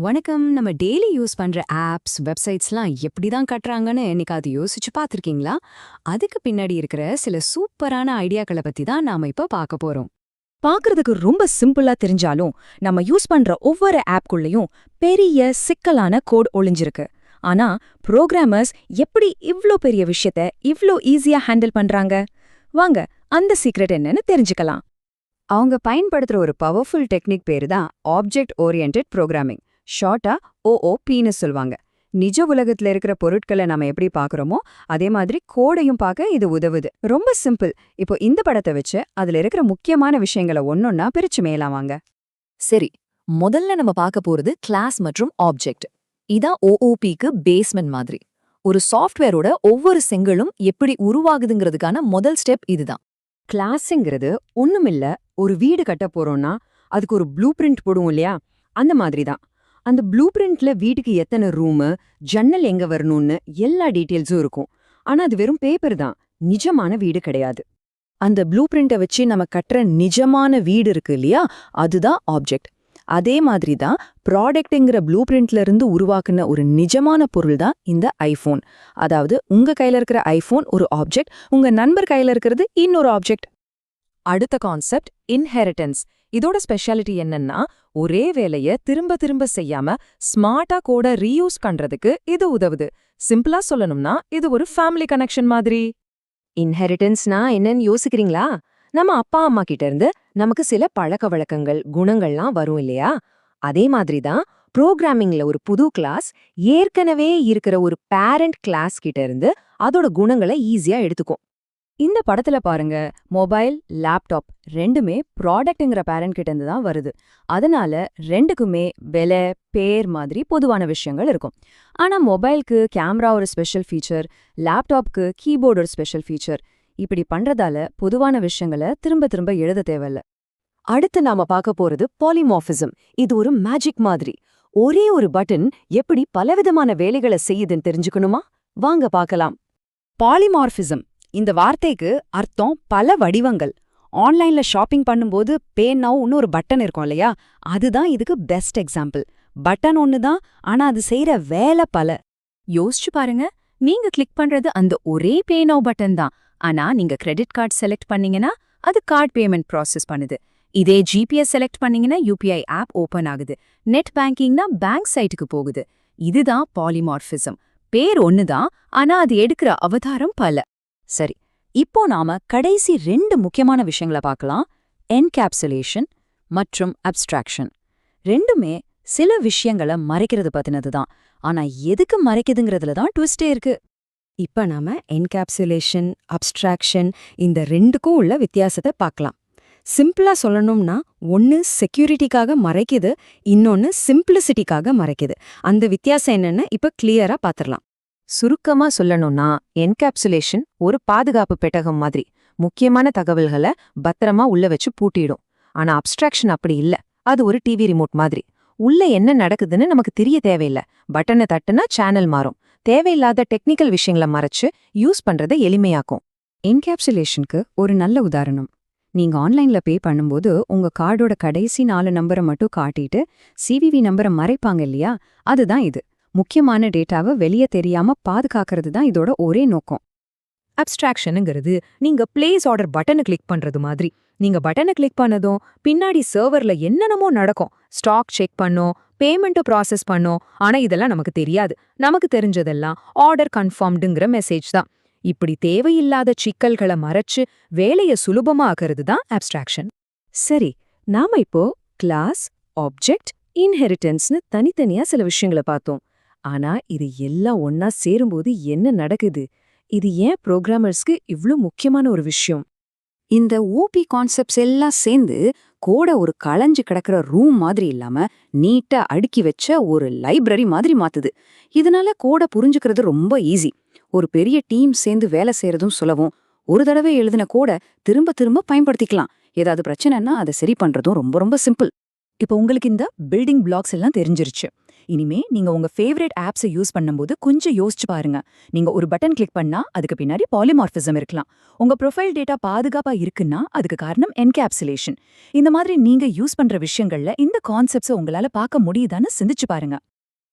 வணக்கம். நம்ம daily use பண்ற ஆப்ஸ் வெப்சைட்ஸ்லாம் எப்படி தான் கட்டுறாங்கன்னு என்னைக்காவது யோசிச்சு பார்த்துருக்கீங்களா? அதுக்கு பின்னாடி இருக்கிற சில சூப்பரான ஐடியாக்களை பத்தி தான் நாம இப்ப பார்க்க போறோம். பார்க்கறதுக்கு ரொம்ப சிம்பிளா தெரிஞ்சாலும் நம்ம யூஸ் பண்ற ஒவ்வொரு ஆப்குள்ளேயும் பெரிய சிக்கலான கோட் ஒளிஞ்சிருக்கு. ஆனா புரோகிராமர்ஸ் எப்படி இவ்ளோ பெரிய விஷயத்த இவ்ளோ ஈஸியா ஹேண்டில் பண்றாங்க? வாங்க அந்த சீக்ரெட் என்னன்னு தெரிஞ்சுக்கலாம். அவங்க பயன்படுத்துற ஒரு பவர்ஃபுல் டெக்னிக் பேரு தான் ஆப்ஜெக்ட் ஓரியன்ட் ப்ரோக்ராமிங் ஷார்ட்டா ஓஓபின்னு சொல்லுவாங்க நிஜ உலகத்துல இருக்கிற பொருட்களை நம்ம எப்படி பாக்குறோமோ அதே மாதிரி கோடையும் பார்க்க இது உதவுது. ரொம்ப சிம்பிள். இப்போ இந்த படத்தை வச்சு அதுல இருக்கிற முக்கியமான விஷயங்களை ஒன்னொன்னா பிரிச்சு மேலாம் வாங்க சரி முதல்ல நம்ம பார்க்க போறது கிளாஸ் மற்றும் ஆப்ஜெக்ட் இதான் ஓஓபிக்கு பேஸ்மெண்ட் மாதிரி. ஒரு சாஃப்ட்வேரோட ஒவ்வொரு செங்கலும் எப்படி உருவாகுதுங்கிறதுக்கான முதல் ஸ்டெப் இதுதான். கிளாஸுங்கிறது ஒண்ணுமில்ல ஒரு வீடு கட்ட போறோம்னா அதுக்கு ஒரு ப்ளூ பிரிண்ட் போடுவோம் இல்லையா? அந்த மாதிரி தான் அந்த ப்ளூ பிரிண்ட்ல வீட்டுக்கு எத்தனை ரூமு ஜன்னல் எங்க வரணும்னு எல்லா டீட்டெயில்ஸும் இருக்கும். ஆனா அது வெறும் பேப்பர் தான். நிஜமான வீடு கிடையாது. அந்த ப்ளூ பிரிண்ட்டை வச்சு நம்ம கட்டுற நிஜமான வீடு இருக்கு இல்லையா? அதுதான் ஆப்ஜெக்ட் அதே மாதிரி தான் ப்ராடக்ட்ங்கிற ப்ளூ பிரிண்ட்ல இருந்து உருவாக்குன ஒரு நிஜமான பொருள் தான் இந்த ஐஃபோன் அதாவது உங்க கையில இருக்கிற ஐஃபோன் ஒரு ஆப்ஜெக்ட் உங்க நண்பர் கையில இருக்கிறது இன்னொரு ஆப்ஜெக்ட் அடுத்த கான்செப்ட் இன்ஹெரிட்டன்ஸ் இதோட ஸ்பெஷாலிட்டி என்னன்னா ஒரே வேலைய திரும்ப திரும்ப செய்யாம ஸ்மார்ட்டா கோட ரீயூஸ் பண்றதுக்கு இது உதவுது. சிம்பிளா சொல்லணும்னா இது ஒரு ஃபேமிலி கனெக்ஷன் மாதிரி. இன்ஹெரிட்டன்ஸ்னா என்னன்னு யோசிக்கிறீங்களா? நம்ம அப்பா அம்மா கிட்ட இருந்து நமக்கு சில பழக்க வழக்கங்கள் குணங்கள்லாம் வரும் இல்லையா? அதே மாதிரி தான் ப்ரோக்ராமிங்ல ஒரு புது கிளாஸ் ஏற்கனவே இருக்கிற ஒரு பேரண்ட் கிளாஸ் கிட்ட இருந்து அதோட குணங்களை ஈஸியா எடுத்துக்கும். இந்த படத்துல பாருங்க மொபைல் லேப்டாப் ரெண்டுமே ப்ராடக்ட்ங்கிற பேரண்ட் கிட்ட இருந்து தான் வருது. அதனால ரெண்டுக்குமே விலை பேர் மாதிரி பொதுவான விஷயங்கள் இருக்கும். ஆனா மொபைலுக்கு கேமரா ஒரு ஸ்பெஷல் ஃபீச்சர் லேப்டாப்க்கு கீபோர்டு ஒரு ஸ்பெஷல் ஃபீச்சர். இப்படி பண்றதால பொதுவான விஷயங்களை திரும்ப திரும்ப எழுத தேவையில்ல. அடுத்து நாம பார்க்க போறது பாலிமார்பிசம். இது ஒரு மேஜிக் மாதிரி. ஒரே ஒரு பட்டன் எப்படி பலவிதமான வேலைகளை செய்யுதுன்னு தெரிஞ்சுக்கணுமா? வாங்க பார்க்கலாம். பாலிமார்பிசம் இந்த வார்த்தைக்கு அர்த்தம் பல வடிவங்கள். ஆன்லைன்ல ஷாப்பிங் பண்ணும்போது பே நவ்னு ஒரு பட்டன் இருக்கும் இல்லையா? அதுதான் இதுக்கு பெஸ்ட் எக்ஸாம்பிள் பட்டன் ஒன்னு தான் ஆனா அது செய்யற வேலை பல. யோசிச்சு பாருங்க. நீங்க கிளிக் பண்றது அந்த ஒரே பே நவ் பட்டன் தான். ஆனா நீங்க கிரெடிட் கார்டு செலக்ட் பண்ணீங்கன்னா அது கார்டு பேமெண்ட் ப்ராசஸ் பண்ணுது. இதே ஜிபிஎஸ் செலக்ட் பண்ணீங்கன்னா யூபிஐ ஆப் ஓபன் ஆகுது. நெட் பேங்கிங்னா பேங்க் சைட்டுக்கு போகுது. இதுதான் பாலிமார்பிசம் பேர் ஒண்ணுதான் ஆனா அது எடுக்கிற அவதாரம் பல. சரி இப்போ நாம கடைசி ரெண்டு முக்கியமான விஷயங்களை பார்க்கலாம். என்கேப்சுலேஷன் மற்றும் அப்ஸ்ட்ராக்ஷன் ரெண்டுமே சில விஷயங்களை மறைக்கிறது பத்தினது தான். ஆனா எதுக்கு மறைக்குதுங்கிறதுல தான் ட்விஸ்டே இருக்கு. இப்ப நாம என்கேப்சுலேஷன் அப்ஸ்ட்ராக்ஷன் இந்த ரெண்டுக்கும் உள்ள வித்தியாசத்தை பார்க்கலாம். சிம்பிளா சொல்லணும்னா ஒன்னு செக்யூரிட்டிக்காக மறைக்குது இன்னொன்னு சிம்பிளிசிட்டிக்காக மறைக்குது. அந்த வித்தியாசம் என்னன்னு இப்ப கிளியரா பாத்திரலாம். சுருக்கமா சொல்லணும்னா என்கேப்சுலேஷன் ஒரு பாதுகாப்பு பெட்டகம் மாதிரி. முக்கியமான தகவல்களை பத்திரமா உள்ள வச்சு பூட்டிடும். ஆனா அப்ஸ்ட்ராக்ஷன் அப்படி இல்ல. அது ஒரு டிவி ரிமோட் மாதிரி. உள்ள என்ன நடக்குதுன்னு நமக்கு தெரிய தேவையில்ல. பட்டனை தட்டுனா சேனல் மாறும். தேவையில்லாத டெக்னிக்கல் விஷயங்களை மறைச்சு யூஸ் பண்றதை எளிமையாக்கும். என்கேப்சுலேஷனுக்கு ஒரு நல்ல உதாரணம். நீங்க ஆன்லைன்ல பே பண்ணும்போது உங்க கார்டோட கடைசி நாலு நம்பரை மட்டும் காட்டிட்டு சிவிவி நம்பரை மறைப்பாங்க இல்லையா? அதுதான் இது. முக்கியமான டேட்டாவை வெளியே தெரியாம பாதுகாக்கிறது தான் இதோட ஒரே நோக்கம். அப்ஸ்ட்ராக்ஷனுங்கிறது நீங்க பிளேஸ் ஆர்டர் பட்டனை கிளிக் பண்றது மாதிரி. நீங்க பட்டனை கிளிக் பண்ணதும் பின்னாடி சர்வர்ல என்னென்னமோ நடக்கும். ஸ்டாக் செக் பண்ணோம் பேமெண்ட்டை ப்ராசஸ் பண்ணோம் ஆனா இதெல்லாம் நமக்கு தெரியாது. நமக்கு தெரிஞ்சதெல்லாம் ஆர்டர் கன்ஃபார்ம்டுங்கிற மெசேஜ் தான். இப்படி தேவையில்லாத சிக்கல்களை மறைச்சு வேலைய சுலபமாக்குறது தான் அப்ஸ்ட்ராக்ஷன் சரி நாம இப்போ கிளாஸ் ஆப்ஜெக்ட் இன்ஹெரிட்டன்ஸ்னு தனித்தனியா சில விஷயங்களை பார்த்தோம். ஆனா இது எல்லாம் ஒன்னா சேரும்போது என்ன நடக்குது? இது ஏன் புரோகிராமர்ஸ்க்கு இவ்ளோ முக்கியமான ஒரு விஷயம்? இந்த ஓபி கான்செப்ட்ஸ் எல்லாம் சேர்ந்து கோடை ஒரு களைஞ்சு கிடக்கிற ரூம் மாதிரி இல்லாம நீட்டா அடுக்கி வச்ச ஒரு லைப்ரரி மாதிரி மாத்துது. இதனால கோடை புரிஞ்சுக்கிறது ரொம்ப ஈஸி ஒரு பெரிய டீம் சேர்ந்து வேலை செய்யறதும் சுலவும் ஒரு தடவை எழுதின கூட திரும்ப திரும்ப பயன்படுத்திக்கலாம். ஏதாவது பிரச்சனைன்னா அதை சரி பண்றதும் ரொம்ப ரொம்ப சிம்பிள் இப்போ உங்களுக்கு இந்த பில்டிங் பிளாக்ஸ் எல்லாம் தெரிஞ்சிருச்சு. இனிமே நீங்க உங்க ஃபேவரட் ஆப்ஸை யூஸ் பண்ணும்போது கொஞ்சம் யோசிச்சு பாருங்க. நீங்க ஒரு பட்டன் கிளிக் பண்ணா அதுக்கு பின்னாடி பாலிமார்பிசம் இருக்கலாம். உங்க ப்ரொஃபைல் டேட்டா பாதுகாப்பா இருக்குன்னா அதுக்கு காரணம் என்கேப்சுலேஷன் இந்த மாதிரி நீங்க யூஸ் பண்ற விஷயங்கள்ல இந்த கான்செப்ட்ஸை உங்களால பார்க்க முடியுதான்னு சிந்திச்சு பாருங்க.